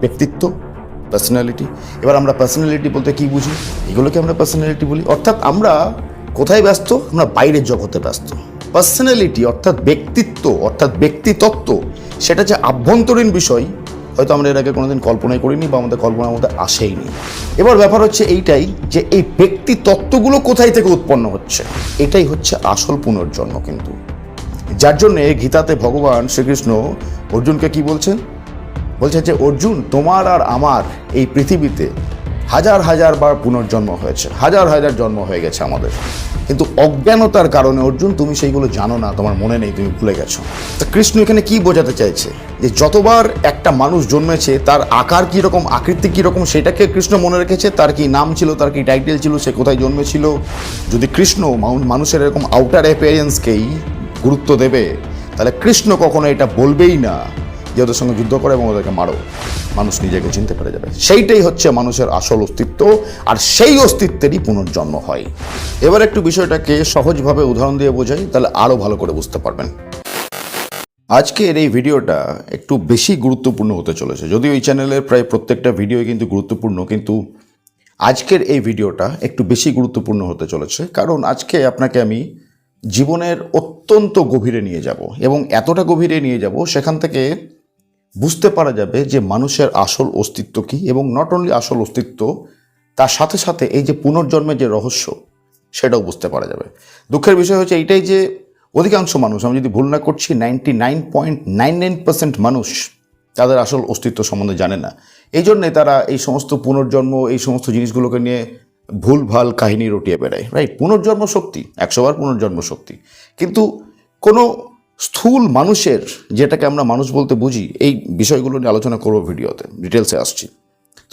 ব্যক্তিত্ব পার্সোনালিটি এবার আমরা পার্সোনালিটি বলতে কি বুঝি? এগুলোকে আমরা পার্সোনালিটি বলি। অর্থাৎ আমরা কোথায় ব্যস্ত? আমরা বাইরের জগতে ব্যস্ত। পার্সোনালিটি অর্থাৎ ব্যক্তিত্ব, অর্থাৎ ব্যক্তিতত্ত্ব সেটা যে আভ্যন্তরীণ বিষয়, হয়তো আমরা এর আগে কোনোদিন কল্পনাই করিনি বা আমাদের কল্পনার মধ্যে আসেইনি। এবার ব্যাপার হচ্ছে এইটাই যে এই ব্যক্তি তত্ত্বগুলো কোথায় থেকে উৎপন্ন হচ্ছে? এটাই হচ্ছে আসল পুনর্জন্ম কিন্তু। যার জন্যে গীতাতে ভগবান শ্রীকৃষ্ণ অর্জুনকে কি বলছেন? বলছে যে, অর্জুন, তোমার আর আমার এই পৃথিবীতে হাজার হাজার বার পুনর্জন্ম হয়েছে। হাজার হাজার জন্ম হয়ে গেছে আমাদের। কিন্তু অজ্ঞানতার কারণে, অর্জুন, তুমি সেইগুলো জানো না, তোমার মনে নেই, তুমি ভুলে গেছো। তা কৃষ্ণ এখানে কি বোঝাতে চাইছে? যে, যতবার একটা মানুষ জন্মেছে, তার আকার কীরকম আকৃতি কীরকম সেটাকে কৃষ্ণ মনে রেখেছে, তার কি নাম ছিল, তার কি টাইটেল ছিল, সে কোথায় জন্মেছিল? যদি কৃষ্ণ মানুষের এরকম আউটার অ্যাপিয়ারেন্সকেই গুরুত্ব দেবে, তাহলে কৃষ্ণ কখনো এটা বলবেই না। যে ওদের সঙ্গে যুদ্ধ করে এবং ওদেরকে মারো। মানুষ নিজেকে চিনতে পেরে যাবে। সেইটাই হচ্ছে মানুষের আসল অস্তিত্ব, আর সেই অস্তিত্বেরই পুনর্জন্ম হয়। এবার একটু বিষয়টাকে সহজভাবে উদাহরণ দিয়ে বোঝাই, তাহলে আরও ভালো করে বুঝতে পারবেন। আজকের এই ভিডিওটা একটু বেশি গুরুত্বপূর্ণ হতে চলেছে। যদিও এই চ্যানেলের প্রায় প্রত্যেকটা ভিডিওই কিন্তু গুরুত্বপূর্ণ, কিন্তু আজকের এই ভিডিওটা একটু বেশি গুরুত্বপূর্ণ হতে চলেছে। কারণ আজকে আপনাকে আমি জীবনের অত্যন্ত গভীরে নিয়ে যাব এবং এতটা গভীরে নিয়ে যাব সেখান থেকে বুঝতে পারা যাবে যে মানুষের আসল অস্তিত্ব কী এবং নট অনলি আসল অস্তিত্ব, তার সাথে সাথে এই যে পুনর্জন্মের যে রহস্য, সেটাও বুঝতে পারা যাবে। দুঃখের বিষয় হচ্ছে এইটাই যে অধিকাংশ মানুষ, আমি যদি ভুল না করছি ninety nine point nine nine percent মানুষ তাদের আসল অস্তিত্ব সম্বন্ধে জানে না। এই জন্যে তারা এই সমস্ত পুনর্জন্ম, এই সমস্ত জিনিসগুলোকে নিয়ে ভুলভাল কাহিনী রটিয়ে বেড়ায় রাইট পুনর্জন্ম শক্তি একশোবার পুনর্জন্ম শক্তি। কিন্তু কোনো স্থূল মানুষের যেটাকে আমরা মানুষ বলতে বুঝি, এই বিষয়গুলো নিয়ে আলোচনা করব ভিডিওতে ডিটেলসে আসছি।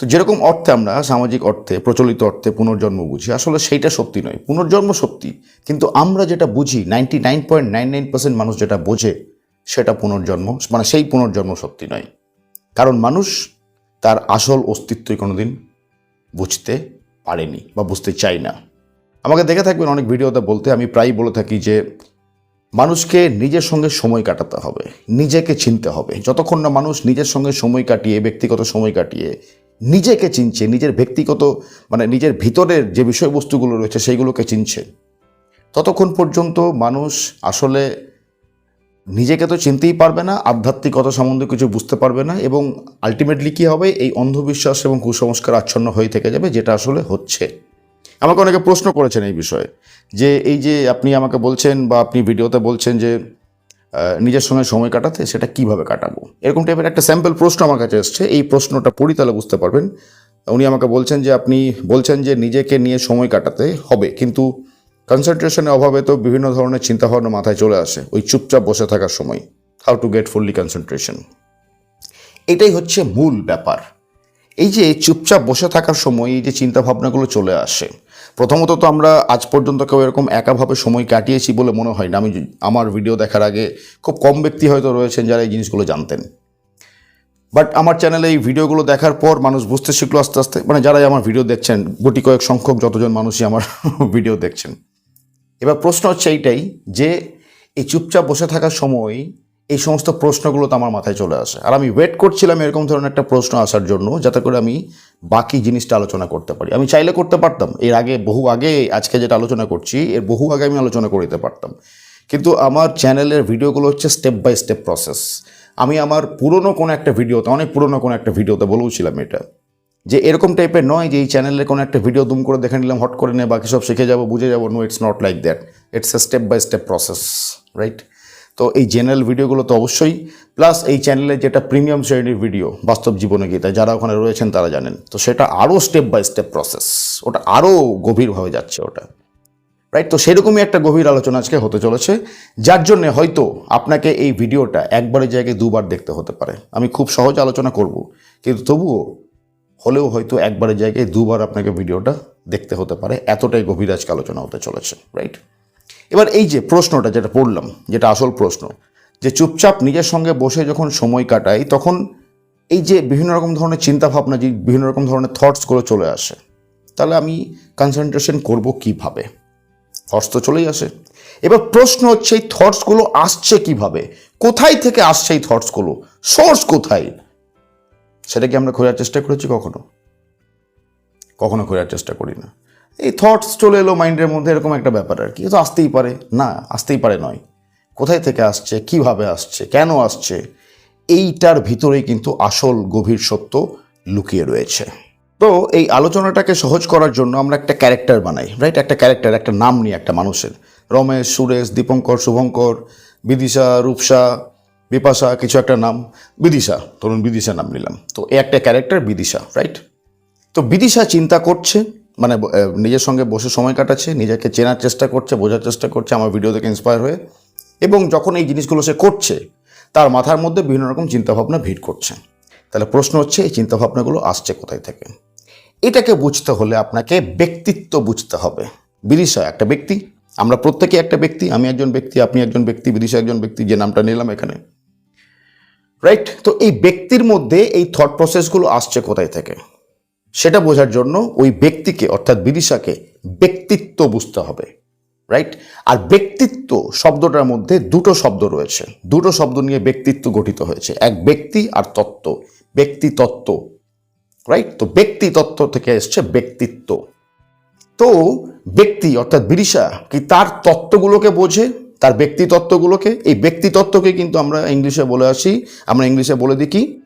তো যেরকম অর্থে আমরা সামাজিক অর্থে, প্রচলিত অর্থে পুনর্জন্ম বুঝি, আসলে সেইটা সত্যি নয়। পুনর্জন্ম সত্যি, কিন্তু আমরা যেটা বুঝি ninety nine point nine nine percent মানুষ যেটা বোঝে, সেটা পুনর্জন্ম মানে সেই পুনর্জন্ম সত্যি নয়। কারণ মানুষ তার আসল অস্তিত্বই কোনোদিন বুঝতে পারেনি বা বুঝতে চাই না। আমাকে দেখে থাকবেন অনেক ভিডিওতে বলতে, আমি প্রায়ই বলে থাকি যে মানুষকে নিজের সঙ্গে সময় কাটাতে হবে, নিজেকে চিনতে হবে। যতক্ষণ না মানুষ নিজের সঙ্গে সময় কাটিয়ে, ব্যক্তিগত সময় কাটিয়ে নিজেকে চিনছে, নিজের ব্যক্তিগত মানে নিজের ভিতরের যে বিষয়বস্তুগুলো রয়েছে সেইগুলোকে চিনছে, ততক্ষণ পর্যন্ত মানুষ আসলে নিজেকে তো চিনতেই পারবে না, আধ্যাত্মিকতা সম্বন্ধে কিছু বুঝতে পারবে না এবং আলটিমেটলি কী হবে? এই অন্ধবিশ্বাস এবং কুসংস্কার আচ্ছন্ন হয়ে থেকে যাবে, যেটা আসলে হচ্ছে। আমাকে অনেকে প্রশ্ন করেছেন এই বিষয়ে, যে এই যে আপনি আমাকে বলছেন বা আপনি ভিডিওতে বলছেন যে নিজের সঙ্গে সময় কাটাতে সেটা কীভাবে কাটাবো? এরকম টাইপের একটা স্যাম্পল প্রশ্ন আমার কাছে এসছে, এই প্রশ্নটা পড়ি তাহলে বুঝতে পারবেন। উনি আমাকে বলছেন যে, আপনি বলছেন যে নিজেকে নিয়ে সময় কাটাতে হবে, কিন্তু কনসেন্ট্রেশনের অভাবে তো বিভিন্ন ধরনের চিন্তাভাবনা মাথায় চলে আসে, ওই চুপচাপ বসে থাকার সময়। How to get fully concentration এটাই হচ্ছে মূল ব্যাপার। এই যে চুপচাপ বসে থাকার সময় এই যে চিন্তা ভাবনাগুলো চলে আসে প্রথমত তো আমরা আজ পর্যন্ত কেউ এরকম একাভাবে সময় কাটিয়েছি বলে মনে হয় না। আমি আমার ভিডিও দেখার আগে খুব কম ব্যক্তি হয়তো রয়েছেন যারা এই জিনিসগুলো জানতেন। বাট আমার চ্যানেলে এই ভিডিওগুলো দেখার পর মানুষ বুঝতে শিখলো আস্তে আস্তে। মানে যারাই আমার ভিডিও দেখছেন, গুটি কয়েক সংখ্যক যতজন মানুষই আমার ভিডিও দেখছেন। এবার প্রশ্ন হচ্ছে এইটাই যে এই চুপচাপ বসে থাকার সময় এই সমস্ত প্রশ্নগুলো তো আমার মাথায় চলে আসে। আর আমি ওয়েট করছিলাম এরকম ধরনের একটা প্রশ্ন আসার জন্য, যাতে করে আমি বাকি জিনিসটা আলোচনা করতে পারি। আমি চাইলে করতে পারতাম। এর আগে, বহু আগে, আজকে যেটা আলোচনা করছি, এর বহু আগে আমি আলোচনা করে দিতে পারতাম। কিন্তু আমার চ্যানেলের ভিডিওগুলো হচ্ছে স্টেপ বাই স্টেপ প্রসেস আমি আমার পুরনো কোনো একটা ভিডিওতে, অনেক পুরনো কোনো একটা ভিডিওতে বলেওছিলাম এটা। যে এরকম টাইপের নয় যে এই চ্যানেলের কোনো একটা ভিডিও দুম করে দেখে নিলাম, হট করে নিয়ে বাকি সব শিখে যাব, বুঝে যাব no it's not like that it's a step by step process right তো এই জেনারেল ভিডিওগুলো তো অবশ্যই প্লাস এই চ্যানেলে যেটা প্রিমিয়াম শ্রেণির ভিডিও বাস্তব জীবনে গীতা, যারা ওখানে রয়েছেন তারা জানেন। তো সেটা আরও স্টেপ বাই স্টেপ প্রসেস ওটা আরও গভীরভাবে যাচ্ছে ওটা। রাইট তো সেরকমই একটা গভীর আলোচনা আজকে হতে চলেছে, যার জন্যে হয়তো আপনাকে এই ভিডিওটা একবারের জায়গায় দুবার দেখতে হতে পারে। আমি খুব সহজ আলোচনা করব, কিন্তু তবুও হলেও হয়তো একবারের জায়গায় দুবার আপনাকে ভিডিওটা দেখতে হতে পারে, এতটাই গভীর আজকে আলোচনা হতে চলেছে। রাইট এবার এই যে প্রশ্নটা যেটা পড়লাম, যেটা আসল প্রশ্ন, যে চুপচাপ নিজের সঙ্গে বসে যখন সময় কাটাই, তখন এই যে বিভিন্ন রকম ধরনের চিন্তাভাবনা, যে বিভিন্ন রকম ধরনের থটসগুলো চলে আসে, তাহলে আমি কনসেন্ট্রেশন করব কীভাবে? থটস তো চলেই আসে। এবার প্রশ্ন হচ্ছে, এই থটসগুলো আসছে কীভাবে? কোথায় থেকে আসছে এই থটসগুলো সোর্স কোথায়? সেটা কি আমরা খোঁজার চেষ্টা করেছি কখনো? কখনো খোঁজার চেষ্টা করি না এই থটস চলে এলো মাইন্ডের মধ্যে, এরকম একটা ব্যাপার আর কি। তো আসতেই পারে। না, আসতেই পারে নয়। কোথায় থেকে আসছে? কীভাবে আসছে? কেন আসছে? এইটার ভিতরেই কিন্তু আসল গভীর সত্য লুকিয়ে রয়েছে। তো এই আলোচনাটাকে সহজ করার জন্য আমরা একটা ক্যারেক্টার বানাই রাইট একটা ক্যারেক্টার একটা নাম নিই একটা মানুষের। রমেশ, সুরেশ, দীপঙ্কর, শুভঙ্কর, বিদিশা, রূপসা, বিপাশা, কিছু একটা নাম। বিদিশা, ধরুন বিদিশা নাম নিলাম। তো এই একটা ক্যারেক্টার বিদিশা রাইট তো বিদিশা চিন্তা করছে মানে নিজের সঙ্গে বসে সময় কাটাচ্ছে, নিজেকে চেনার চেষ্টা করছে, বোঝার চেষ্টা করছে, আমার ভিডিও থেকে ইন্সপায়ার হয়ে, এবং যখন এই জিনিসগুলো সে করছে, তার মাথার মধ্যে বিভিন্ন রকম চিন্তাভাবনা ভিড় করছে। তাহলে প্রশ্ন হচ্ছে, এই চিন্তাভাবনাগুলো আসছে কোথায় থেকে? এটাকে বুঝতে হলে আপনাকে ব্যক্তিত্ব বুঝতে হবে। বিদিশা একটা ব্যক্তি, আমরা প্রত্যেকে একটা ব্যক্তি, আমি একজন ব্যক্তি, আপনি একজন ব্যক্তি, বিদিশা একজন ব্যক্তি, যে নামটা নিলাম এখানে। রাইট তো এই ব্যক্তির মধ্যে এই থট প্রসেসগুলো আসছে কোথায় থেকে? সেটা বোঝার জন্য ওই ব্যক্তিকে, অর্থাৎ বিদিশাকে, ব্যক্তিত্ব বুঝতে হবে রাইট আর ব্যক্তিত্ব শব্দটার মধ্যে দুটো শব্দ রয়েছে। দুটো শব্দ নিয়ে ব্যক্তিত্ব গঠিত হয়েছে। এক ব্যক্তি আর তত্ত্ব। ব্যক্তি তত্ত্ব রাইট তো ব্যক্তি তত্ত্ব থেকে এসছে ব্যক্তিত্ব। তো ব্যক্তি, অর্থাৎ বিদিশা, কি তার তত্ত্বগুলোকে বোঝে? তার ব্যক্তি তত্ত্বগুলোকে এই ব্যক্তি তত্ত্বকে কিন্তু আমরা ইংলিশে বলে আসি। আমরা ইংলিশে বলে দিই কি?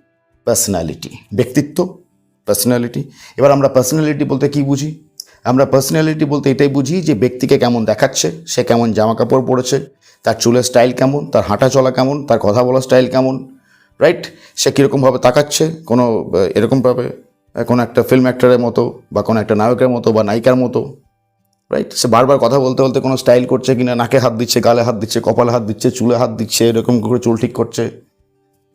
পার্সোনালিটি ব্যক্তিত্ব। পার্সোনালিটি এবার আমরা পার্সোনালিটি বলতে কি বুঝি? আমরা পার্সোনালিটি বলতে এটাই বুঝি যে ব্যক্তিকে কেমন দেখাচ্ছে, সে কেমন জামা কাপড় পরেছে, তার চুলের স্টাইল কেমন, তার হাঁটা চলা কেমন, তার কথা বলার স্টাইল কেমন রাইট সে কীরকমভাবে তাকাচ্ছে, কোনো এরকমভাবে কোনো একটা ফিল্ম অ্যাক্টরের মতো বা কোনো একটা নায়কের মতো বা নায়িকার মতো রাইট সে বারবার কথা বলতে বলতে কোনো স্টাইল করছে কিনা, নাকে হাত দিচ্ছে, গালে হাত দিচ্ছে, কপালে হাত দিচ্ছে, চুলে হাত দিচ্ছে, এরকম করে চুল ঠিক করছে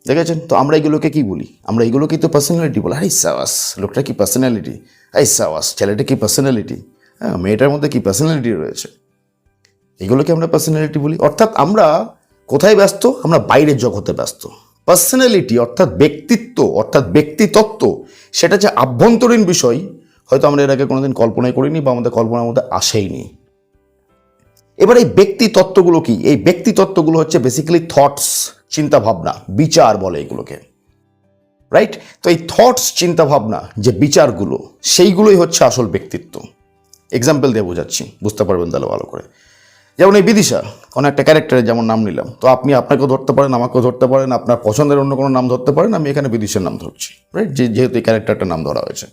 দেখেছেন? তো আমরা এগুলোকে কি বলি? আমরা এগুলোকেই তো পার্সোনালিটি বলি। আই সাওয়াস লোকটা কি পার্সোনালিটি আই সাওয়াস ছেলেটা কি পার্সোনালিটি হ্যাঁ মেয়েটার মধ্যে কি পার্সোনালিটি রয়েছে? এগুলোকে আমরা পার্সোনালিটি বলি। অর্থাৎ আমরা কোথায় ব্যস্ত? আমরা বাইরের জগতে ব্যস্ত। পার্সোনালিটি অর্থাৎ ব্যক্তিত্ব, অর্থাৎ ব্যক্তিতত্ত্ব সেটা যে আভ্যন্তরীণ বিষয়, হয়তো আমরা এর আগে কোনোদিন কল্পনাই করিনি বা আমাদের কল্পনার মধ্যে আসেইনি। এবার এই ব্যক্তি তত্ত্বগুলো কি? এই ব্যক্তি তত্ত্বগুলো হচ্ছে বেসিক্যালি থটস চিন্তা ভাবনা বিচার বলে এগুলোকে। রাইট তো এই থটস চিন্তা ভাবনা যে বিচারগুলো, সেইগুলোই হচ্ছে আসল ব্যক্তিত্ব। এক্সাম্পল দিয়ে বোঝাচ্ছি, বুঝতে পারবেন তাহলে ভালো করে। যেমন এই বিদিশা, কোনো একটা ক্যারেক্টারের যেমন নাম নিলাম, তো আপনি আপনাকেও ধরতে পারেন, আমাকেও ধরতে পারেন, আপনার পছন্দের অন্য কোনো নাম ধরতে পারেন, আমি এখানে বিদিশার নাম ধরছি। রাইট যেহেতু এই ক্যারেক্টারটার নাম ধরা হয়েছে।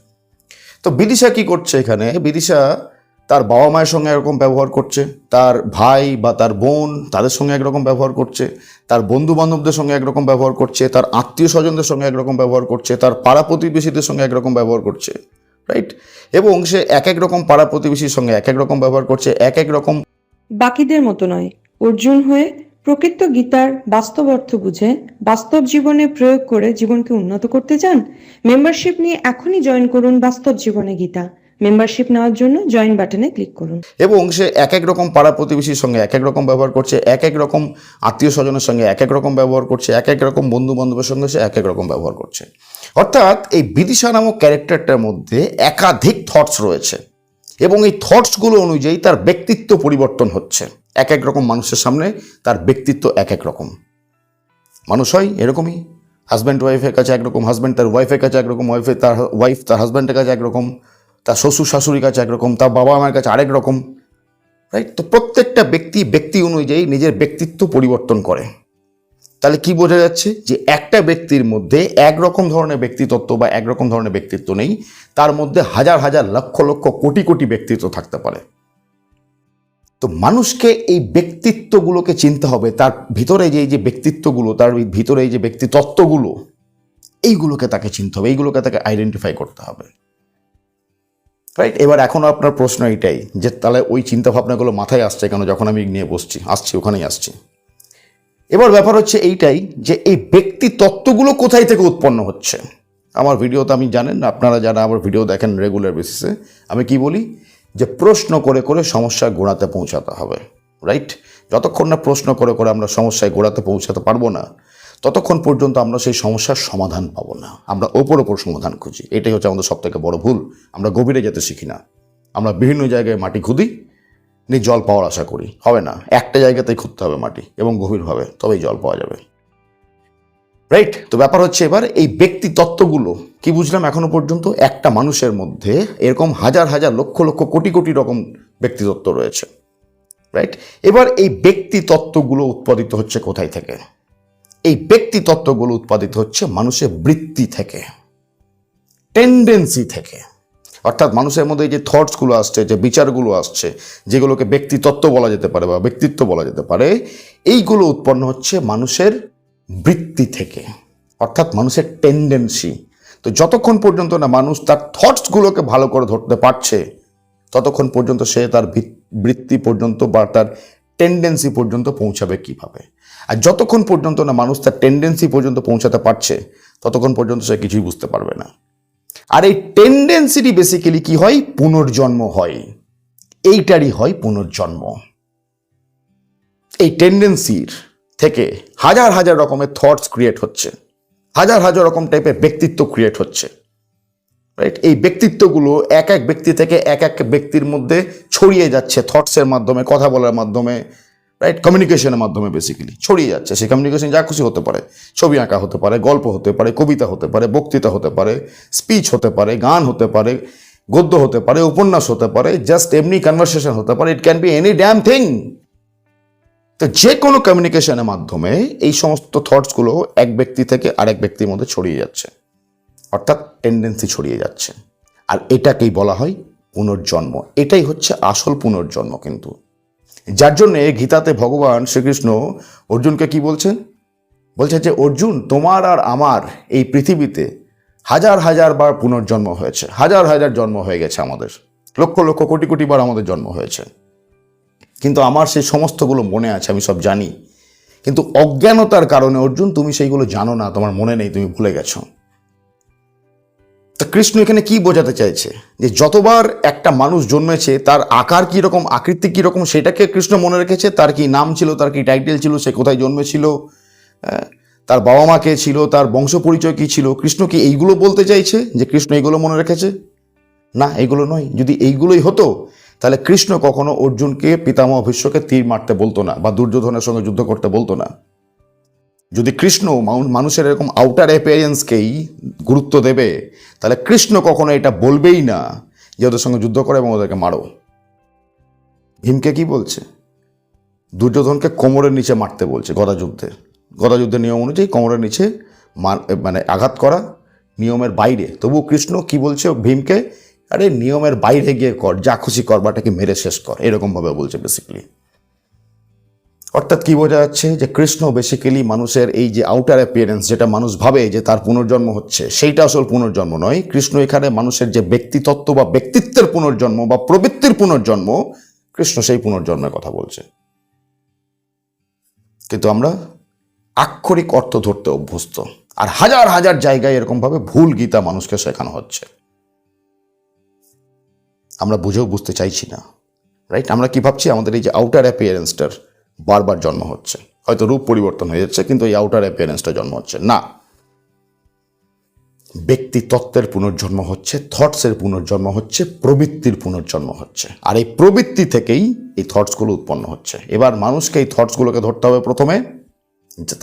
তো বিদিশা কি করছে এখানে? বিদিশা তার বাবা মায়ের সঙ্গে একরকম ব্যবহার করছে, তার ভাই বা তার বোন তাদের সঙ্গে একরকম ব্যবহার করছে, তার বন্ধু বান্ধবদের সঙ্গে একরকম ব্যবহার করছে, তার আত্মীয় স্বজনদের সঙ্গে একরকম ব্যবহার করছে, তার পাড়া প্রতিবেশীদের সঙ্গে একরকম ব্যবহার করছে রাইট এবং সে এক এক রকম পাড়া প্রতিবেশীর সঙ্গে এক এক রকম ব্যবহার করছে, এক এক রকম বাকিদের মতো নয়। অর্জুন হয়ে প্রকৃত গীতার বাস্তব অর্থ বুঝে বাস্তব জীবনে প্রয়োগ করে জীবনকে উন্নত করতে চান? মেম্বারশিপ নিয়ে এখনই জয়েন করুন বাস্তব জীবনে গীতা। মেম্বারশিপ নেওয়ার জন্য জয়েন বাটনে ক্লিক করুন। এবং সে এক এক রকম পাড়া প্রতিবেশীর সঙ্গে এক এক রকম ব্যবহার করছে এক এক রকম আত্মীয় স্বজনের সঙ্গে এক এক রকম ব্যবহার করছে এক এক রকম বন্ধু বান্ধবের সঙ্গে সে এক এক রকম ব্যবহার করছে। অর্থাৎ এই বিদিশা নামক ক্যারেক্টারটার মধ্যে একাধিক থটস রয়েছে এবং এই থটসগুলো অনুযায়ী তার ব্যক্তিত্ব পরিবর্তন হচ্ছে। এক এক রকম মানুষের সামনে তার ব্যক্তিত্ব এক এক রকম। মানুষ হয় এরকমই। হাজব্যান্ড ওয়াইফের কাছে একরকম হাজব্যান্ড তার ওয়াইফের কাছে একরকম ওয়াইফের তার ওয়াইফ তার হাজব্যান্ডের কাছে একরকম। তার শ্বশুর শাশুড়ির কাছে একরকম, তার বাবা মায়ের কাছে আরেক রকম রাইট তো প্রত্যেকটা ব্যক্তি ব্যক্তি অনুযায়ী নিজের ব্যক্তিত্ব পরিবর্তন করে। তাহলে কি বোঝা যাচ্ছে? যে একটা ব্যক্তির মধ্যে একরকম ধরনের ব্যক্তিত্ব বা একরকম ধরনের ব্যক্তিত্ব নেই, তার মধ্যে হাজার হাজার, লক্ষ লক্ষ, কোটি কোটি ব্যক্তিত্ব থাকতে পারে। তো মানুষকে এই ব্যক্তিত্বগুলোকে চিনতে হবে। তার ভিতরে যে এই যে ব্যক্তিত্বগুলো, তার ভিতরে এই যে ব্যক্তিতত্ত্বগুলো এইগুলোকে তাকে চিনতে হবে, এইগুলোকে তাকে আইডেন্টিফাই করতে হবে। রাইট এবার এখনও আপনার প্রশ্ন এটাই, যে তাহলে ওই চিন্তা ভাবনাগুলো মাথায় আসছে কেন যখন আমি নিয়ে বসছি? আসছি, ওখানেই আসছি। এবার ব্যাপার হচ্ছে এইটাই, যে এই ব্যক্তি তত্ত্বগুলো কোথায় থেকে উৎপন্ন হচ্ছে? আমার ভিডিও তো আমি জানেন আপনারা যারা আমার ভিডিও দেখেন রেগুলার বেসিসে আমি কি বলি? যে প্রশ্ন করে করে সমস্যার গোড়াতে পৌঁছাতে হবে। রাইট যতক্ষণ না প্রশ্ন করে করে আমরা সমস্যায় গোড়াতে পৌঁছাতে পারব না ততক্ষণ পর্যন্ত আমরা সেই সমস্যার সমাধান পাবো না। আমরা ওপর ওপর সমাধান খুঁজি। এটাই হচ্ছে আমাদের সবথেকে বড় ভুল। আমরা গভীরে যেতে শিখি না। আমরা বিভিন্ন জায়গায় মাটি খুঁদি, নিয়ে জল পাওয়ার আশা করি। হবে না। একটা জায়গাতেই খুঁজতে হবে মাটি, এবং গভীরভাবে। তবেই জল পাওয়া যাবে। রাইট তো ব্যাপার হচ্ছে এবার এই ব্যক্তি তত্ত্বগুলো কি বুঝলাম এখনও পর্যন্ত? একটা মানুষের মধ্যে এরকম হাজার হাজার লক্ষ লক্ষ কোটি কোটি রকম ব্যক্তিতত্ত্ব রয়েছে। রাইট এবার এই ব্যক্তি তত্ত্বগুলো উৎপাদিত হচ্ছে কোথায় থেকে? এই ব্যক্তি তত্ত্বগুলো উৎপাদিত হচ্ছে মানুষের বৃত্তি থেকে টেন্ডেন্সি থেকে। অর্থাৎ মানুষের মধ্যে যে থটসগুলো আসছে, যে বিচারগুলো আসছে, যেগুলোকে ব্যক্তিতত্ত্ব বলা যেতে পারে বা ব্যক্তিত্ব বলা যেতে পারে, এইগুলো উৎপন্ন হচ্ছে মানুষের বৃত্তি থেকে, অর্থাৎ মানুষের টেন্ডেন্সি তো যতক্ষণ পর্যন্ত না মানুষ তার থটসগুলোকে ভালো করে ধরতে পারছে, ততক্ষণ পর্যন্ত সে তার বৃত্তি পর্যন্ত বা তার টেন্ডেন্সি পর্যন্ত পৌঁছাবে কীভাবে? আর যতক্ষণ পর্যন্ত না মানুষ তার টেন্ডেন্সি পর্যন্ত পৌঁছাতে পারছে, ততক্ষণ পর্যন্ত সে কিছুই বুঝতে পারবে না। আর এই টেন্ডেন্সিটি বেসিক্যালি কি হয়? পুনর্জন্ম হয়। এইটারই হয় পুনর্জন্ম। এই টেন্ডেন্সির থেকে হাজার হাজার রকমের থটস ক্রিয়েট হচ্ছে। হাজার হাজার রকম টাইপের ব্যক্তিত্ব ক্রিয়েট হচ্ছে। রাইট এই ব্যক্তিত্বগুলো এক এক ব্যক্তি থেকে এক এক ব্যক্তির মধ্যে ছড়িয়ে যাচ্ছে থটসের মাধ্যমে, কথা বলার মাধ্যমে রাইট কমিউনিকেশনের মাধ্যমে বেসিক্যালি ছড়িয়ে যাচ্ছে। সেই কমিউনিকেশন যা খুশি হতে পারে। ছবি আঁকা হতে পারে, গল্প হতে পারে, কবিতা হতে পারে, বক্তৃতা হতে পারে স্পিচ হতে পারে, গান হতে পারে, গদ্য হতে পারে, উপন্যাস হতে পারে জাস্ট এমনি কনভারসেশন হতে পারে। It can be any damn thing তো যে কোনো কমিউনিকেশনের মাধ্যমে এই সমস্ত থটসগুলো এক ব্যক্তি থেকে আরেক ব্যক্তির মধ্যে ছড়িয়ে যাচ্ছে। অর্থাৎ টেন্ডেন্সি ছড়িয়ে যাচ্ছে। আর এটাকেই বলা হয় পুনর্জন্ম। এটাই হচ্ছে আসল পুনর্জন্ম কিন্তু। যার জন্যে গীতাতে ভগবান শ্রীকৃষ্ণ অর্জুনকে কি বলছেন? বলছেন যে, অর্জুন, তোমার আর আমার এই পৃথিবীতে হাজার হাজার বার পুনর্জন্ম হয়েছে। হাজার হাজার জন্ম হয়ে গেছে আমাদের। লক্ষ লক্ষ কোটি কোটি বার আমাদের জন্ম হয়েছে। কিন্তু আমার সেই সমস্তগুলো মনে আছে, আমি সব জানি। কিন্তু অজ্ঞানতার কারণে, অর্জুন, তুমি সেইগুলো জানো না, তোমার মনে নেই, তুমি ভুলে গেছো। তা কৃষ্ণ এখানে কি বোঝাতে চাইছে? যে যতবার একটা মানুষ জন্মেছে তার আকার কীরকম আকৃতি কীরকম সেটাকে কৃষ্ণ মনে রেখেছে তার কি নাম ছিল তার কি টাইটেল ছিল সে কোথায় জন্মেছিল হ্যাঁ, তার বাবা মা কে ছিল তার বংশ পরিচয় কী ছিল কৃষ্ণ কি এইগুলো বলতে চাইছে যে কৃষ্ণ এইগুলো মনে রেখেছে? না এগুলো নয়। যদি এইগুলোই হতো তাহলে কৃষ্ণ কখনো অর্জুনকে পিতামহ ভীষ্মকে তীর মারতে বলতো না বা দুর্যোধনের সঙ্গে যুদ্ধ করতে বলতো না। যদি কৃষ্ণ মানুষের এরকম আউটার অ্যাপিয়ারেন্সকেই গুরুত্ব দেবে, তাহলে কৃষ্ণ কখনো এটা বলবেই না যে ওদের সঙ্গে যুদ্ধ করে এবং ওদেরকে মারো। ভীমকে কি বলছে? দুর্যোধনকে কোমরের নিচে মারতে বলছে গদা যুদ্ধে। গদা যুদ্ধের নিয়ম অনুযায়ী কোমরের নিচে মানে আঘাত করা নিয়মের বাইরে। তবুও কৃষ্ণ কি বলছে ভীমকে? আরে, নিয়মের বাইরে গিয়ে কর, যা খুশি কর, বাটাকে মেরে শেষ কর। এরকমভাবে বলছে বেসিক্যালি অর্থাৎ কি বোঝা যাচ্ছে যে কৃষ্ণ বেসিক্যালি মানুষের এই যে আউটার অ্যাপিয়ারেন্স যেটা মানুষ ভাবে যে তার পুনর্জন্ম হচ্ছে, সেইটা আসল পুনর্জন্ম নয়। কৃষ্ণ এখানে মানুষের যে ব্যক্তিত্ব বা ব্যক্তিত্বের পুনর্জন্ম বা প্রবৃত্তির পুনর্জন্ম, কৃষ্ণ সেই পুনর্জন্মের কথা বলছে। কিন্তু আমরা আক্ষরিক অর্থ ধরতে অভ্যস্ত। আর হাজার হাজার জায়গায় এরকমভাবে ভুল গীতা মানুষকে শেখানো হচ্ছে। আমরা বুঝেও বুঝতে চাইছি না রাইট আমরা কি ভাবছি? আমাদের এই যে আউটার অ্যাপিয়ারেন্সটার বারবার জন্ম হচ্ছে। হয়তো রূপ পরিবর্তন হয়ে যাচ্ছে, কিন্তু এই আউটার অ্যাপিয়ারেন্সটা জন্ম হচ্ছে। না। ব্যক্তি তত্ত্বের পুনর্জন্ম হচ্ছে থটসের পুনর্জন্ম হচ্ছে, প্রবৃত্তির পুনর্জন্ম হচ্ছে। আর এই প্রবৃত্তি থেকেই এই থটসগুলো উৎপন্ন হচ্ছে। এবার মানুষকে এই থটসগুলোকে ধরতে হবে প্রথমে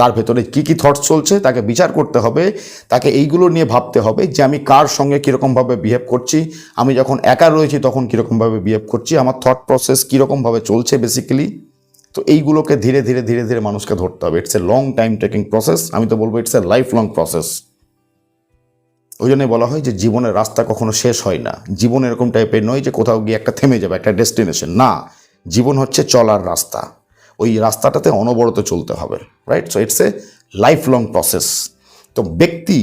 তার ভেতরে কি কি থটস চলছে, তাকে বিচার করতে হবে, তাকে এইগুলো নিয়ে ভাবতে হবে, যে আমি কার সঙ্গে কীরকমভাবে বিহেভ করছি, আমি যখন একা রয়েছি তখন কীরকমভাবে বিহেভ করছি, আমার থট প্রসেস কীরকমভাবে চলছে বেসিক্যালি তো এইগুলোকে ধীরে ধীরে ধীরে ধীরে মানুষকে ধরতে হবে। It's a long time taking process আমি তো বলব it's a life long process ওই জন্যই বলা হয় যে জীবনের রাস্তা কখনো শেষ হয় না। জীবন এরকম টাইপের নয় যে কোথাও গিয়ে একটা থেমে যাবে, একটা ডেস্টিনেশন না, জীবন হচ্ছে চলার রাস্তা। ওই রাস্তাটাতে অনবরত চলতে হবে right so it's a life long process তো ব্যক্তি,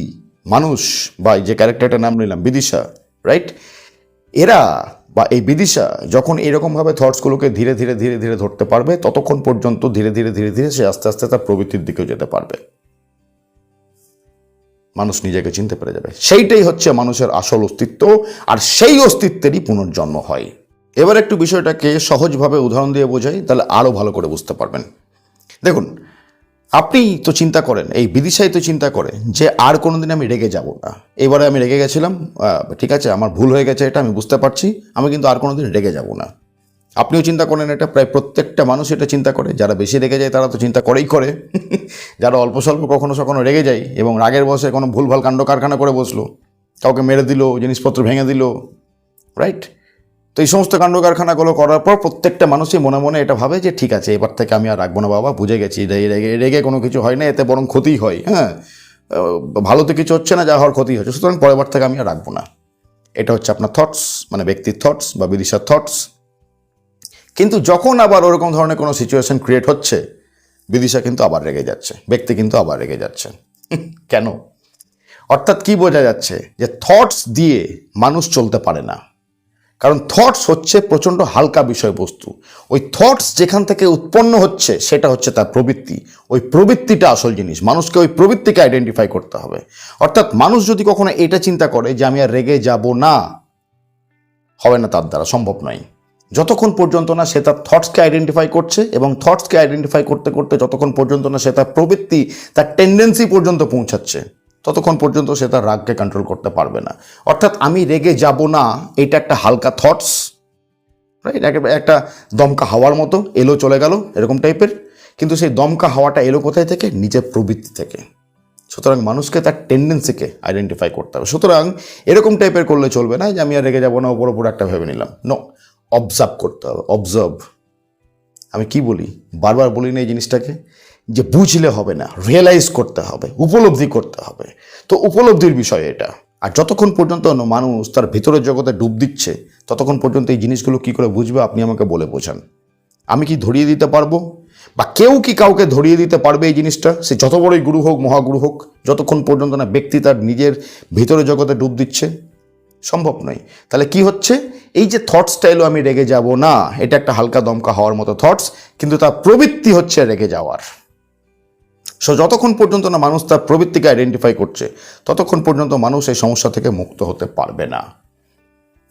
মানুষ, বা যে ক্যারেক্টারটার নাম নিলাম, বিদিশা রাইট এরা বা এই বিদিশা যখন এরকমভাবে থটসগুলোকে ধীরে ধীরে ধীরে ধীরে ধরতে পারবে, ততক্ষণ পর্যন্ত ধীরে ধীরে ধীরে ধীরে সে আস্তে আস্তে তার প্রবৃত্তির দিকেও যেতে পারবে। মানুষ নিজেকে চিনতে পেরে যাবে। সেইটাই হচ্ছে মানুষের আসল অস্তিত্ব, আর সেই অস্তিত্বেরই পুনর্জন্ম হয়। এবার একটু বিষয়টাকে সহজভাবে উদাহরণ দিয়ে বোঝাই, তাহলে আরও ভালো করে বুঝতে পারবেন। দেখুন আপনি তো চিন্তা করেন, এই বিদিশাই তো চিন্তা করে যে আর কোনোদিন আমি রেগে যাব না। এবারে আমি রেগে গেছিলাম ঠিক আছে, আমার ভুল হয়ে গেছে এটা আমি বুঝতে পারছি, আমি কিন্তু আর কোনোদিন রেগে যাব না। আপনিও চিন্তা করেন, এটা প্রায় প্রত্যেকটা মানুষ এটা চিন্তা করে, যারা বেশি রেগে যায় তারা তো চিন্তা করেই করে। যারা অল্প স্বল্প কখনো সখনো রেগে যায় এবং রাগের বসে কোনো ভুলভাল কাণ্ড কারখানা করে বসল, কাউকে মেরে দিল, জিনিসপত্র ভেঙে দিল রাইট তো এই সমস্ত কাণ্ড কারখানাগুলো করার পর প্রত্যেকটা মানুষই মনে মনে এটা ভাবে যে ঠিক আছে, এবার থেকে আমি আর রাখব না বাবা, বুঝে গেছি রেগে রেগে কোনো কিছু হয় না, এতে বরং ক্ষতি হয় হ্যাঁ? ভালো তো কিছু হচ্ছে না, যা হওয়ার ক্ষতি হচ্ছে, সুতরাং পরের থেকে আমি আর রাখব না। এটা হচ্ছে আপনার থটস মানে ব্যক্তির থটস বা বিদিশার থটস কিন্তু যখন আবার ওরকম ধরনের কোনো সিচুয়েশন ক্রিয়েট হচ্ছে, বিদিশা কিন্তু আবার রেগে যাচ্ছে, ব্যক্তি কিন্তু আবার রেগে যাচ্ছে। কেন? অর্থাৎ কি বোঝা যাচ্ছে? যে থটস দিয়ে মানুষ চলতে পারে না। কারণ থটস হচ্ছে প্রচণ্ড হালকা বিষয়বস্তু। ওই থটস যেখান থেকে উৎপন্ন হচ্ছে, সেটা হচ্ছে তার প্রবৃত্তি। ওই প্রবৃত্তিটা আসল জিনিস। মানুষকে ওই প্রবৃত্তিকে আইডেন্টিফাই করতে হবে। অর্থাৎ মানুষ যদি কখনো এটা চিন্তা করে যে আমি আর রেগে যাব না, হবে না তার দ্বারা, সম্ভব নয়। যতক্ষণ পর্যন্ত না সে তার থটসকে আইডেন্টিফাই করছে এবং থটসকে আইডেন্টিফাই করতে করতে যতক্ষণ পর্যন্ত না সে তার প্রবৃত্তি, তার টেন্ডেন্সি পর্যন্ত পৌঁছাচ্ছে। ততক্ষণ পর্যন্ত সে তার রাগকে কন্ট্রোল করতে পারবে না। অর্থাৎ আমি রেগে যাব না, এটা একটা হালকা থটস রাইট একটা দমকা হাওয়ার মতো, এলো চলে গেল, এরকম টাইপের কিন্তু সেই দমকা হাওয়াটা এলো কোথায় থেকে? নিজের প্রবৃত্তি থেকে। সুতরাং মানুষকে তার টেন্ডেন্সিকে আইডেন্টিফাই করতে হবে। সুতরাং এরকম টাইপের করলে চলবে না যে আমি আর রেগে যাব না ওপর ওপর একটা ভেবে নিলাম। নো অবজার্ভ করতে হবে অবজার্ভ আমি কি বলি? বারবার বলি না এই জিনিসটাকে? যে বুঝলে হবে না রিয়েলাইজ করতে হবে, উপলব্ধি করতে হবে। তো উপলব্ধির বিষয় এটা। আর যতক্ষণ পর্যন্ত মানুষ তার ভিতরের জগতে ডুব দিচ্ছে, ততক্ষণ পর্যন্ত এই জিনিসগুলো কি করে বুঝবে আপনি আমাকে বলে বোঝান। আমি কি ধরিয়ে দিতে পারব? বা কেউ কি কাউকে ধরিয়ে দিতে পারবে এই জিনিসটা? সে যত বড়ই গুরু হোক, মহাগুরু হোক, যতক্ষণ পর্যন্ত না ব্যক্তি তার নিজের ভিতরে জগতে ডুব দিচ্ছে, সম্ভব নয়। তাহলে কি হচ্ছে? এই যে থট স্টাইলও আমি রেগে যাব, না, এটা একটা হালকা দমকা হওয়ার মতো থটস কিন্তু তার প্রবৃত্তি হচ্ছে রেগে যাওয়ার। সো যতক্ষণ পর্যন্ত না মানুষ তার প্রবৃত্তিকে আইডেন্টিফাই করছে, ততক্ষণ পর্যন্ত মানুষ এই সমস্যা থেকে মুক্ত হতে পারবে না।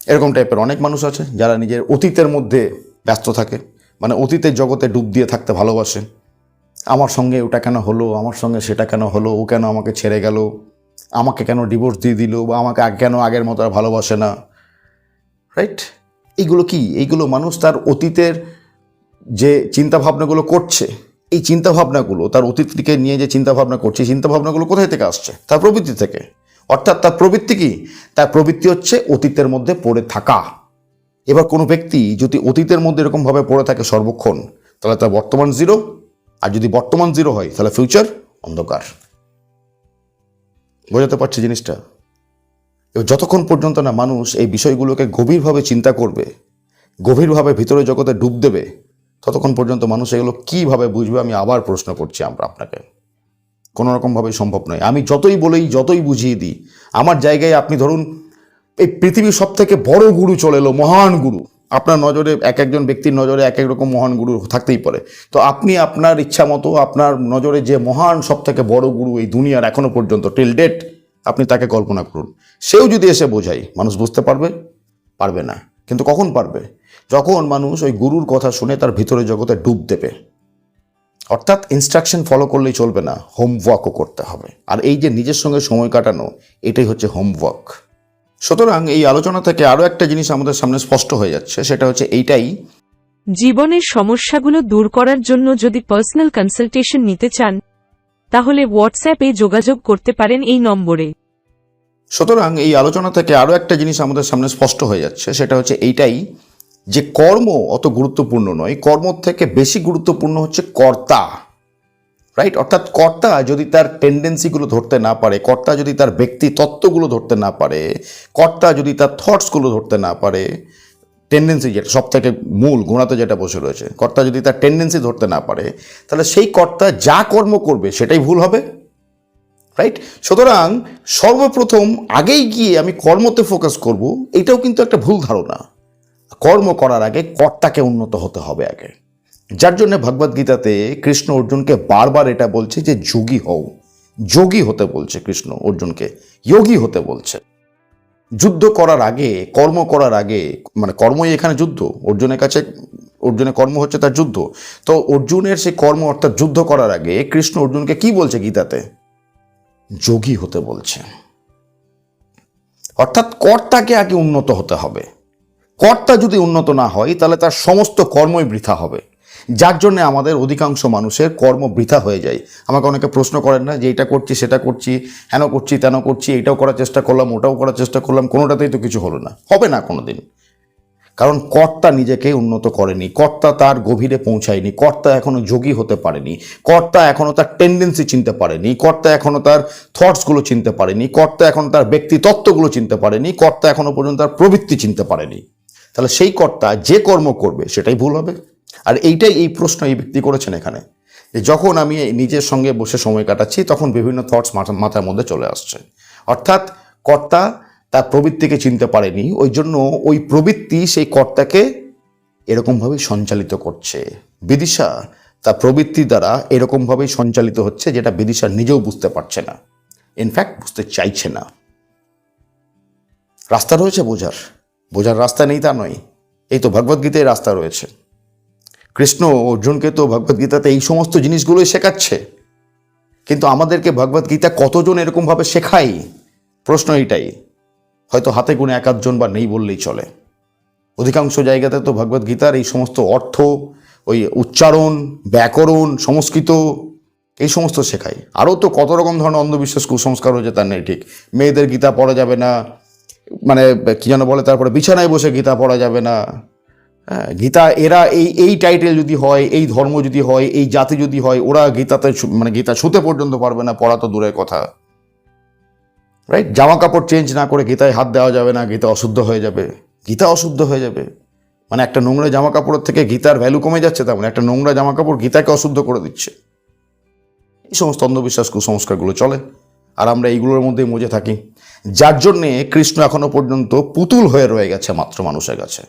এরকম টাইপের অনেক মানুষ আছে যারা নিজের অতীতের মধ্যে ব্যস্ত থাকে মানে অতীতের জগতে ডুব দিয়ে থাকতে ভালোবাসে। আমার সঙ্গে ওটা কেন হলো, আমার সঙ্গে সেটা কেন হলো, ও কেন আমাকে ছেড়ে গেল, আমাকে কেন ডিভোর্স দিয়ে দিল, বা আমাকে কেন আগের মতো আর ভালোবাসে না। রাইট এইগুলো কি? এইগুলো মানুষ তার অতীতের যে চিন্তাভাবনাগুলো করছে এই চিন্তাভাবনাগুলো, তার অতীতকে নিয়ে যে চিন্তাভাবনা করছে চিন্তাভাবনাগুলো কোথায় থেকে আসছে? তার প্রবৃত্তি থেকে। অর্থাৎ তার প্রবৃত্তি কি? তার প্রবৃত্তি হচ্ছে অতীতের মধ্যে পড়ে থাকা। এবার কোনো ব্যক্তি যদি অতীতের মধ্যে এরকমভাবে পড়ে থাকে সর্বক্ষণ, তাহলে তার বর্তমান জিরো আর যদি বর্তমান জিরো হয়, তাহলে ফিউচার অন্ধকার। বোঝাতে পারছি জিনিসটা? এবার যতক্ষণ পর্যন্ত না মানুষ এই বিষয়গুলোকে গভীরভাবে চিন্তা করবে, গভীরভাবে ভিতরে জগতে ডুব দেবে ততক্ষণ পর্যন্ত মানুষ এগুলো কীভাবে বুঝবে, আমি আবার প্রশ্ন করছি আমরা আপনাকে। কোনো রকমভাবে সম্ভব নয়। আমি যতই বলেই যতই বুঝিয়ে দিই, আমার জায়গায় আপনি ধরুন, এই পৃথিবীর সব থেকে বড় গুরু চলে এলো, মহান গুরু। আপনার নজরে এক একজন ব্যক্তির নজরে এক এক রকম মহান গুরু থাকতেই পারে। তো আপনি আপনার ইচ্ছা মতো, আপনার নজরে যে মহান সব থেকে বড় গুরু এই দুনিয়ার এখনও পর্যন্ত টিল ডেট আপনি তাকে কল্পনা করুন। সেও যদি এসে বোঝায়, মানুষ বুঝতে পারবে? পারবে না। কিন্তু কখন পারবে? যখন মানুষ ওই গুরুর কথা শুনে তার ভিতরে জগতে ডুব দেবে অর্থাৎ ইনস্ট্রাকশন ফলো করলেই চলবে না হোমওয়ার্কও করতে হবে। আর এই যে নিজের সঙ্গে সময় কাটানো এটাই হচ্ছে হোমওয়ার্ক সুতরাং এই আলোচনা থেকে আরও একটা জিনিস আমাদের সামনে স্পষ্ট হয়ে যাচ্ছে সেটা হচ্ছে এইটাই। জীবনের সমস্যাগুলো দূর করার জন্য যদি পার্সোনাল কনসালটেশন নিতে চান তাহলে হোয়াটসঅ্যাপে যোগাযোগ করতে পারেন এই নম্বরে। সুতরাং এই আলোচনা থেকে আরও একটা জিনিস আমাদের সামনে স্পষ্ট হয়ে যাচ্ছে সেটা হচ্ছে এইটাই। যে কর্ম অত গুরুত্বপূর্ণ নয়, কর্ম থেকে বেশি গুরুত্বপূর্ণ হচ্ছে কর্তা রাইট অর্থাৎ কর্তা যদি তার টেন্ডেন্সিগুলো ধরতে না পারে, কর্তা যদি তার ব্যক্তি তত্ত্বগুলো ধরতে না পারে, কর্তা যদি তার থটসগুলো ধরতে না পারে টেন্ডেন্সি যেটা সব থেকে মূল গোড়াতে যেটা বসে রয়েছে, কর্তা যদি তার টেন্ডেন্সি ধরতে না পারে, তাহলে সেই কর্তা যা কর্ম করবে সেটাই ভুল হবে রাইট সুতরাং সর্বপ্রথম আগেই গিয়ে আমি কর্মতে ফোকাস করব, এটাও কিন্তু একটা ভুল ধারণা। কর্ম করার আগে কর্তাকে উন্নত হতে হবে আগে। যার জন্য ভগবদ্গীতাতে কৃষ্ণ অর্জুনকে বারবার এটা বলছে যে, যোগী হও। যোগী হতে বলছে কৃষ্ণ অর্জুনকে, যোগী হতে বলছে। যুদ্ধ করার আগে, কর্ম করার আগে মানে কর্মই এখানে যুদ্ধ। অর্জুনের কাছে, অর্জুনের কর্ম হচ্ছে তার যুদ্ধ। তো অর্জুনের সেই কর্ম অর্থাৎ যুদ্ধ করার আগে কৃষ্ণ অর্জুনকে কি বলছে গীতাতে? যোগী হতে বলছে। অর্থাৎ কর্তাকে আগে উন্নত হতে হবে। কর্তা যদি উন্নত না হয়, তাহলে তার সমস্ত কর্মই বৃথা হবে। যার জন্য আমাদের অধিকাংশ মানুষের কর্ম বৃথা হয়ে যায়। আমাকে অনেকে প্রশ্ন করেন না যে, এটা করছি, সেটা করছি, হেন করছি, তেন করছি, এটাও করার চেষ্টা করলাম, ওটাও করার চেষ্টা করলাম। কোনোটাতেই তো কিছু হলো না। হবে না কোনো দিন কারণ কর্তা নিজেকে উন্নত করেনি। কর্তা তার গভীরে পৌঁছায়নি। কর্তা এখনও যোগী হতে পারেনি। কর্তা এখনও তার টেন্ডেন্সি চিনতে পারেনি। কর্তা এখনও তার থটসগুলো চিনতে পারেনি। কর্তা এখন তার ব্যক্তি তত্ত্বগুলো চিনতে পারেনি। কর্তা এখনও পর্যন্ত তার প্রবৃত্তি চিনতে পারেনি। তাহলে সেই কর্তা যে কর্ম করবে সেটাই ভুল হবে। আর এইটাই এই প্রশ্ন এই ব্যক্তি করেছেন এখানে, যে যখন আমি নিজের সঙ্গে বসে সময় কাটাচ্ছি, তখন বিভিন্ন থটস মাথার মধ্যে চলে আসছে। অর্থাৎ কর্তা তার প্রবৃত্তিকে চিনতে পারেনি, ওই জন্য ওই প্রবৃত্তি সেই কর্তাকে এরকমভাবেই সঞ্চালিত করছে। বিদিশা তার প্রবৃত্তি দ্বারা এরকমভাবেই সঞ্চালিত হচ্ছে, যেটা বিদিশা নিজেও বুঝতে পারছে না। ইনফ্যাক্ট বুঝতে চাইছে না। রাস্তা রয়েছে বোঝার। বোঝার রাস্তা নেই তা নয়। এই তো ভগবদ্গীতায় রাস্তা রয়েছে। কৃষ্ণ অর্জুনকে তো ভগবদ্গীতাতে এই সমস্ত জিনিসগুলোই শেখাচ্ছে। কিন্তু আমাদেরকে ভগবদ্গীতা কতজন এরকমভাবে শেখায়? প্রশ্ন এইটাই। হয়তো হাতে গুণে এক আধজন বা নেই বললেই চলে। অধিকাংশ জায়গাতে তো ভগবদ্গীতার এই সমস্ত অর্থ, ওই উচ্চারণ, ব্যাকরণ, সংস্কৃত, এই সমস্ত শেখায়। আরও তো কত রকম ধরনের অন্ধবিশ্বাস কুসংস্কার হয়েছে তার নেই ঠিক। মেয়েদের গীতা পড়া যাবে না মানে কী যেন বলে, তারপরে বিছানায় বসে গীতা পড়া যাবে না। হ্যাঁ গীতা, এরা এই এই টাইটেল যদি হয়, এই ধর্ম যদি হয়, এই জাতি যদি হয়, ওরা গীতাতে মানে গীতা ছুতে পর্যন্ত পারবে না, পড়া তো দূরের কথা। রাইট জামা কাপড় চেঞ্জ না করে গীতায় হাত দেওয়া যাবে না, গীতা অশুদ্ধ হয়ে যাবে। গীতা অশুদ্ধ হয়ে যাবে। মানে একটা নোংরা জামা কাপড়ের থেকে গীতার ভ্যালু কমে যাচ্ছে তেমন, একটা নোংরা জামা কাপড় গীতাকে অশুদ্ধ করে দিচ্ছে। এই সমস্ত অন্ধবিশ্বাস কুসংস্কারগুলো চলে, আর আমরা এইগুলোর মধ্যেই মজে থাকি। যার জন্যে কৃষ্ণ এখনও পর্যন্ত পুতুল হয়ে রয়ে গেছে মাত্র মানুষের কাছে।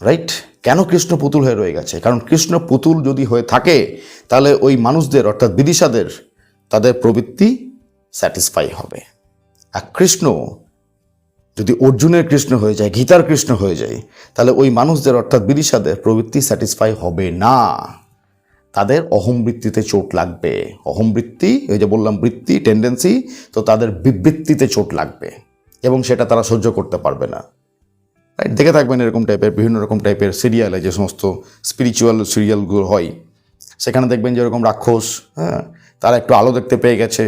রাইট কেন কৃষ্ণ পুতুল হয়ে রয়ে গেছে? কারণ কৃষ্ণ পুতুল যদি হয়ে থাকে, তাহলে ওই মানুষদের, অর্থাৎ বিদিশাদের, তাদের প্রবৃত্তি স্যাটিসফাই হবে। আর কৃষ্ণ, যদি অর্জুনের কৃষ্ণ হয়ে যায়, গীতার কৃষ্ণ হয়ে যায়, তাহলে ওই মানুষদের, অর্থাৎ বিদিশাদের প্রবৃত্তি স্যাটিসফাই হবে না। তাদের অহমবৃত্তিতে চোট লাগবে। অহমবৃত্তি ওই যে বললাম বৃত্তি টেন্ডেন্সি তো তাদের বিবৃত্তিতে চোট লাগবে এবং সেটা তারা সহ্য করতে পারবে না। রাইট দেখে থাকবেন এরকম টাইপের বিভিন্ন রকম টাইপের সিরিয়ালে যে সমস্ত স্পিরিচুয়াল সিরিয়ালগুলো হয়। সেখানে দেখবেন যে এরকম রাক্ষস হ্যাঁ তারা একটু আলো দেখতে পেয়ে গেছে,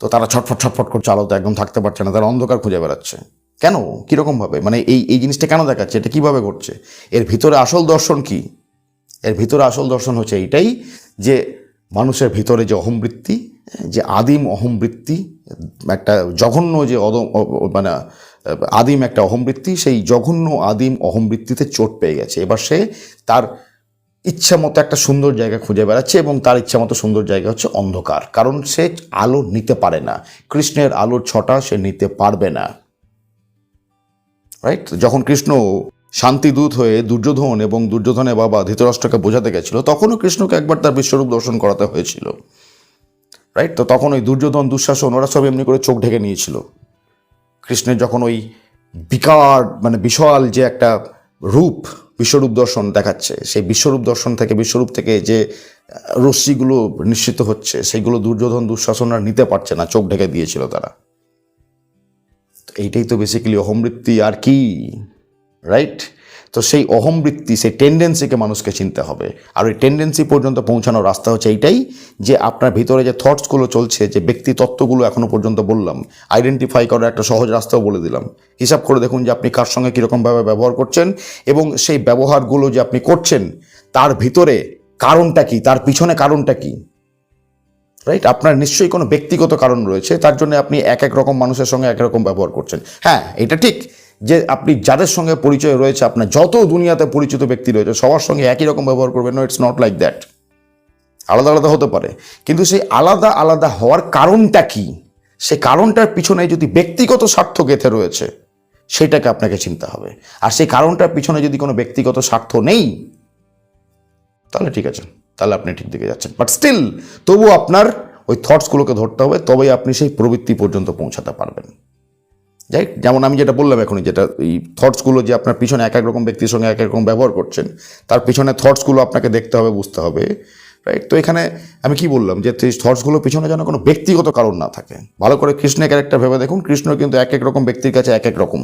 তো তারা ছটফট ছটফট করছে আলোতে একদম থাকতে পারছে না, তারা অন্ধকার খুঁজে বেড়াচ্ছে। কেন? কীরকমভাবে মানে এই এই জিনিসটা কেন দেখাচ্ছে? এটা কীভাবে ঘটছে? এর ভিতরে আসল দর্শন কি? এর ভিতরে আসল দর্শন হচ্ছে এইটাই যে মানুষের ভিতরে যে অহমবৃত্তি, যে আদিম অহমবৃত্তি, একটা জঘন্য যে অদম মানে আদিম একটা অহমবৃত্তি, সেই জঘন্য আদিম অহমবৃত্তিতে চোট পেয়ে গেছে। এবার সে তার ইচ্ছা মতো একটা সুন্দর জায়গা খুঁজে বেড়াচ্ছে এবং তার ইচ্ছা মতো সুন্দর জায়গা হচ্ছে অন্ধকার। কারণ সে আলো নিতে পারে না। কৃষ্ণের আলোর ছটা সে নিতে পারবে না। রাইট যখন কৃষ্ণ শান্তিদূত হয়ে দুর্যোধন এবং দুর্যোধনের বাবা ধৃতরাষ্ট্রকে বোঝাতে গেছিল, তখনও কৃষ্ণকে একবার তার বিশ্বরূপ দর্শন করাতে হয়েছিল। রাইট তো তখন ওই দুর্যোধন, দুঃশাসন, ওরা সব এমনি করে চোখ ঢেকে নিয়েছিল। কৃষ্ণের যখন ওই বিকার মানে বিশাল যে একটা রূপ বিশ্বরূপ দর্শন দেখাচ্ছে, সেই বিশ্বরূপ দর্শন থেকে, বিশ্বরূপ থেকে যে রশ্মিগুলো নিশ্চিত হচ্ছে, সেইগুলো দুর্যোধন দুঃশাসনরা নিতে পারছে না, চোখ ঢেকে দিয়েছিল তারা। এইটাই তো বেসিক্যালি অহমবৃত্তি আর কি? রাইট তো সেই অহমবৃত্তি, সেই টেন্ডেন্সিকে মানুষকে চিনতে হবে। আর ওই টেন্ডেন্সি পর্যন্ত পৌঁছানোর রাস্তা হচ্ছে এইটাই যে আপনার ভিতরে যে থটসগুলো চলছে, যে ব্যক্তি তত্ত্বগুলো এখনও পর্যন্ত বললাম আইডেন্টিফাই করার একটা সহজ রাস্তাও বলে দিলাম। হিসাব করে দেখুন যে আপনি কার সঙ্গে কীরকমভাবে ব্যবহার করছেন এবং সেই ব্যবহারগুলো যে আপনি করছেন, তার ভিতরে কারণটা কি? তার পিছনে কারণটা কি? রাইট আপনার নিশ্চয়ই কোনো ব্যক্তিগত কারণ রয়েছে, তার জন্য আপনি এক এক রকম মানুষের সঙ্গে এক রকম ব্যবহার করছেন। হ্যাঁ এটা ঠিক। যে আপনি যাদের সঙ্গে পরিচয় রয়েছে, আপনার যত দুনিয়াতে পরিচিত ব্যক্তি রয়েছে, সবার সঙ্গে একই রকম ব্যবহার করবেন। No it's not like that আলাদা আলাদা হতে পারে। কিন্তু সেই আলাদা আলাদা হওয়ার কারণটা কি? সে কারণটার পিছনে যদি ব্যক্তিগত স্বার্থ গেঁথে রয়েছে, সেটাকে আপনাকে চিনতে হবে। আর সেই কারণটার পিছনে যদি কোনো ব্যক্তিগত স্বার্থ নেই, তাহলে ঠিক আছে, তাহলে আপনি ঠিক দিকে যাচ্ছেন। বাট স্টিল তবু আপনার ওই থটসগুলোকে ধরতে হবে, তবেই আপনি সেই প্রবৃত্তি পর্যন্ত পৌঁছাতে পারবেন। যাই যেমন আমি যেটা বললাম এখনই, যেটা এই থটসগুলো যে আপনার পিছনে এক এক রকম ব্যক্তির সঙ্গে এক এক রকম ব্যবহার করছেন, তার পিছনে থটসগুলো আপনাকে দেখতে হবে, বুঝতে হবে রাইট তো এখানে আমি কি বললাম যে থটসগুলো পিছনে যেন কোনো ব্যক্তিগত কারণ না থাকে। ভালো করে কৃষ্ণের ক্যারেক্টার ভেবে দেখুন, কৃষ্ণ কিন্তু এক এক রকম ব্যক্তির কাছে এক এক রকম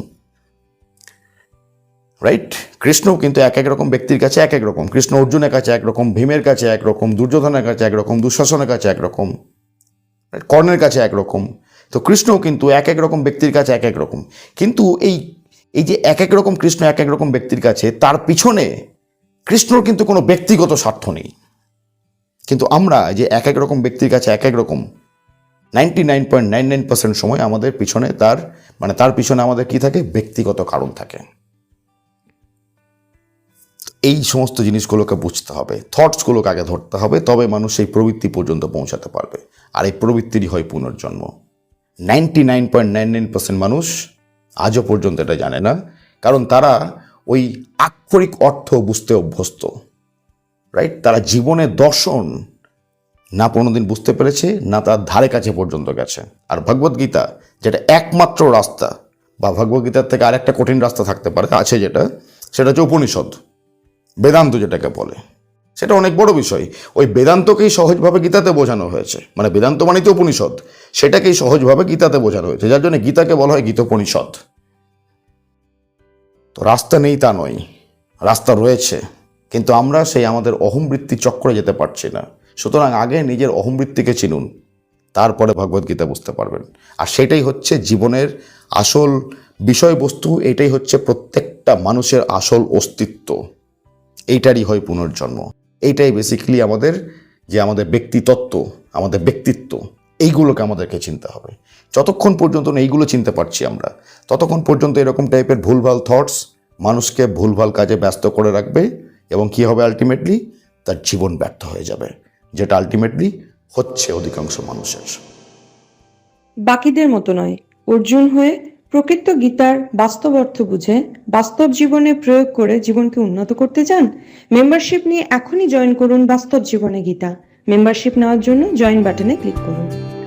রাইট কৃষ্ণও কিন্তু এক এক রকম ব্যক্তির কাছে এক এক রকম, কৃষ্ণ অর্জুনের কাছে একরকম ভীমের কাছে একরকম দুর্যোধনের কাছে একরকম দুঃশাসনের কাছে একরকম? কর্ণের কাছে একরকম তো কৃষ্ণও কিন্তু এক এক রকম ব্যক্তির কাছে এক এক রকম। কিন্তু এই এই যে এক এক রকম কৃষ্ণ এক এক রকম ব্যক্তির কাছে, তার পিছনে কৃষ্ণর কিন্তু কোনো ব্যক্তিগত স্বার্থ নেই। কিন্তু আমরা যে এক এক রকম ব্যক্তির কাছে এক এক রকম ninety nine point nine nine percent সময় আমাদের পিছনে তার মানে তার পিছনে আমাদের কি থাকে? ব্যক্তিগত কারণ থাকে। এই সমস্ত জিনিসগুলোকে বুঝতে হবে। থটসগুলোকে আগে ধরতে হবে, তবে মানুষ সেই প্রবৃত্তি পর্যন্ত পৌঁছাতে পারবে। আর এই প্রবৃত্তিরই হয় পুনর্জন্ম। Ninety nine point nine nine percent মানুষ আজও পর্যন্ত এটা জানে না, কারণ তারা ওই আক্ষরিক অর্থ বুঝতে অভ্যস্ত রাইট তারা জীবনের দর্শন না কোনোদিন বুঝতে পেরেছে, না তার ধারে কাছে পর্যন্ত গেছে। আর ভগবদ্গীতা যেটা একমাত্র রাস্তা, বা ভগবদ্গীতার থেকে আরেকটা কঠিন রাস্তা থাকতে পারে, আছে যেটা, সেটা হচ্ছে উপনিষদ, বেদান্ত যেটাকে বলে। সেটা অনেক বড় বিষয়। ওই বেদান্তকেই সহজভাবে গীতাতে বোঝানো হয়েছে। মানে বেদান্ত মানে তো উপনিষদ। সেটাকেই সহজভাবে গীতাতে বোঝানো হয়েছে। যার জন্য গীতাকে বলা হয় গীতোপনিষদ। তো রাস্তা নেই তা নয়। রাস্তা রয়েছে। কিন্তু আমরা সেই আমাদের অহমবৃত্তি চক্রে যেতে পারছি না। সুতরাং আগে নিজের অহমবৃত্তিকে চিনুন। তারপরে ভগবদ্গীতা বুঝতে পারবেন। আর সেটাই হচ্ছে জীবনের আসল বিষয়বস্তু। এটাই হচ্ছে প্রত্যেকটা মানুষের আসল অস্তিত্ব। এইটারই হয় পুনর্জন্ম। এইটাই বেসিক্যালি আমাদের যে আমাদের ব্যক্তিতত্ত্ব, আমাদের ব্যক্তিত্ব, এইগুলোকে আমাদেরকে চিনতে হবে। যতক্ষণ পর্যন্ত না এইগুলো চিনতে পারছি আমরা, ততক্ষণ পর্যন্ত এরকম টাইপের ভুলভাল থটস মানুষকে ভুলভাল কাজে ব্যস্ত করে রাখবে এবং কি হবে আলটিমেটলি তার জীবন ব্যর্থ হয়ে যাবে, যেটা আলটিমেটলি হচ্ছে অধিকাংশ মানুষের। বাকিদের মতো নয়, অর্জুন হয়ে প্রকৃত গীতার বাস্তব অর্থ বুঝে বাস্তব জীবনে প্রয়োগ করে জীবনকে উন্নত করতে চান? মেম্বারশিপ নিয়ে এখনই জয়েন করুন বাস্তব জীবনে গীতা। মেম্বারশিপ নেওয়ার জন্য জয়েন বাটনে ক্লিক করুন।